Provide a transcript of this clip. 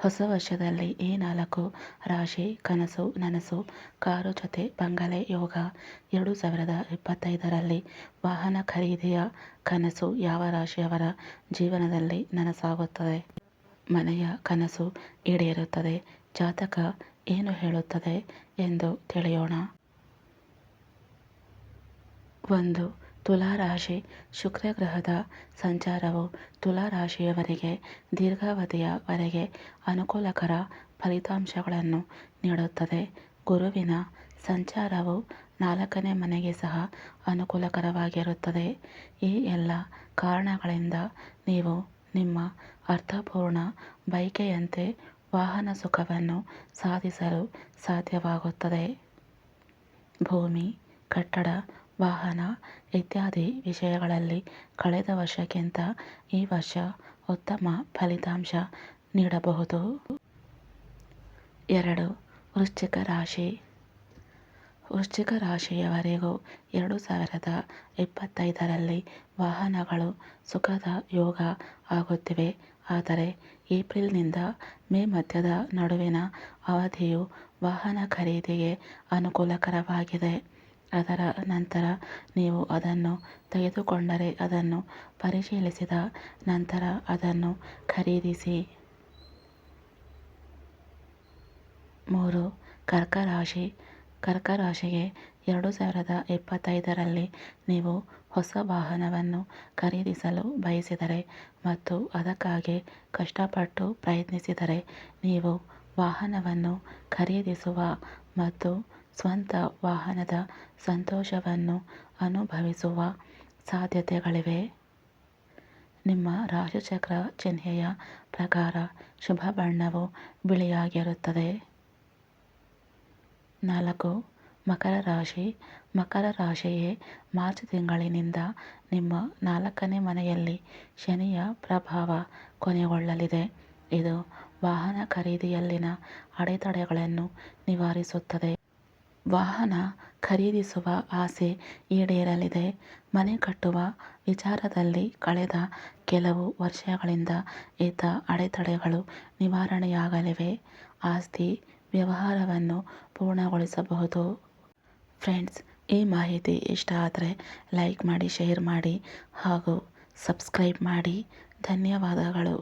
ಹೊಸ ವರ್ಷದಲ್ಲಿ ಈ ನಾಲ್ಕು ರಾಶಿ, ಕನಸು, ನನಸು, ಕಾರು ಜೊತೆ ಬಂಗಲೆ, ಯೋಗ. ಎರಡು ಸಾವಿರದ ಇಪ್ಪತ್ತೈದರಲ್ಲಿ ವಾಹನ ಖರೀದಿಯ ಕನಸು ಯಾವ ರಾಶಿಯವರ ಜೀವನದಲ್ಲಿ ನನಸಾಗುತ್ತದೆ? ಮನೆಯ ಕನಸು ಈಡೇರುತ್ತದೆ. ಜಾತಕ ಏನು ಹೇಳುತ್ತದೆ ಎಂದು ತಿಳಿಯೋಣ. ಒಂದು ತುಲಾರಾಶಿ ಶುಕ್ರ ಗ್ರಹದ ಸಂಚಾರವು ತುಲಾರಾಶಿಯವರಿಗೆ ದೀರ್ಘಾವಧಿಯವರೆಗೆ ಅನುಕೂಲಕರ ಫಲಿತಾಂಶಗಳನ್ನು ನೀಡುತ್ತದೆ. ಗುರುವಿನ ಸಂಚಾರವು ನಾಲ್ಕನೇ ಮನೆಗೆ ಸಹ ಅನುಕೂಲಕರವಾಗಿರುತ್ತದೆ. ಈ ಎಲ್ಲ ಕಾರಣಗಳಿಂದ ನೀವು ನಿಮ್ಮ ಅರ್ಥಪೂರ್ಣ ಬಯಕೆಯಂತೆ ವಾಹನ ಸುಖವನ್ನು ಸಾಧಿಸಲು ಸಾಧ್ಯವಾಗುತ್ತದೆ. ಭೂಮಿ, ಕಟ್ಟಡ ವಾಹನ ಇತ್ಯಾದಿ ವಿಷಯಗಳಲ್ಲಿ ಕಳೆದ ವರ್ಷಕ್ಕಿಂತ ಈ ವರ್ಷ ಉತ್ತಮ ಫಲಿತಾಂಶ ನೀಡಬಹುದು. ಎರಡು. ವೃಶ್ಚಿಕ ರಾಶಿ. ವೃಶ್ಚಿಕ ರಾಶಿಯವರೆಗೂ ಎರಡು ಸಾವಿರದ ಇಪ್ಪತ್ತೈದರಲ್ಲಿ ವಾಹನಗಳು ಸುಖದ ಯೋಗ ಆಗುತ್ತಿವೆ. ಆದರೆ ಏಪ್ರಿಲ್ನಿಂದ ಮೇ ಮಧ್ಯದ ನಡುವಿನ ಅವಧಿಯು ವಾಹನ ಖರೀದಿಗೆ ಅನುಕೂಲಕರವಾಗಿದೆ. ಅದರ ನಂತರ ನೀವು ಅದನ್ನು ತೆಗೆದುಕೊಂಡರೆ ಅದನ್ನು ಪರಿಶೀಲಿಸಿದ ನಂತರ ಅದನ್ನು ಖರೀದಿಸಿ. ಮೂರು, ಕರ್ಕರಾಶಿ. ರಾಶಿ ಕರ್ಕ ರಾಶಿಗೆ ಎರಡು ಸಾವಿರದ ಇಪ್ಪತ್ತೈದರಲ್ಲಿ ನೀವು ಹೊಸ ವಾಹನವನ್ನು ಖರೀದಿಸಲು ಬಯಸಿದರೆ ಮತ್ತು ಅದಕ್ಕಾಗಿ ಕಷ್ಟಪಟ್ಟು ಪ್ರಯತ್ನಿಸಿದರೆ ನೀವು ವಾಹನವನ್ನು ಖರೀದಿಸುವ ಮತ್ತು ಸ್ವಂತ ವಾಹನದ ಸಂತೋಷವನ್ನು ಅನುಭವಿಸುವ ಸಾಧ್ಯತೆಗಳಿವೆ. ನಿಮ್ಮ ರಾಶಿಚಕ್ರ ಚಿಹ್ನೆಯ ಪ್ರಕಾರ ಶುಭ ಬಣ್ಣವು ಬಿಳಿಯಾಗಿರುತ್ತದೆ. ನಾಲ್ಕು, ಮಕರ ರಾಶಿ. ಮಕರ ರಾಶಿಯೇ ಮಾರ್ಚ್ ತಿಂಗಳಿನಿಂದ ನಿಮ್ಮ ನಾಲ್ಕನೇ ಮನೆಯಲ್ಲಿ ಶನಿಯ ಪ್ರಭಾವ ಕೊನೆಗೊಳ್ಳಲಿದೆ. ಇದು ವಾಹನ ಖರೀದಿಯಲ್ಲಿನ ಅಡೆತಡೆಗಳನ್ನು ನಿವಾರಿಸುತ್ತದೆ. ವಾಹನ ಖರೀದಿಸುವ ಆಸೆ ಈಡೇರಲಿದೆ. ಮನೆ ಕಟ್ಟುವ ವಿಚಾರದಲ್ಲಿ ಕಳೆದ ಕೆಲವು ವರ್ಷಗಳಿಂದ ಇದ್ದ ಅಡೆತಡೆಗಳು ನಿವಾರಣೆಯಾಗಲಿವೆ. ಆಸ್ತಿ ವ್ಯವಹಾರವನ್ನು ಪೂರ್ಣಗೊಳಿಸಬಹುದು. ಫ್ರೆಂಡ್ಸ್, ಈ ಮಾಹಿತಿ ಇಷ್ಟ ಆದರೆ ಲೈಕ್ ಮಾಡಿ, ಶೇರ್ ಮಾಡಿ ಹಾಗೂ ಸಬ್ಸ್ಕ್ರೈಬ್ ಮಾಡಿ. ಧನ್ಯವಾದಗಳು.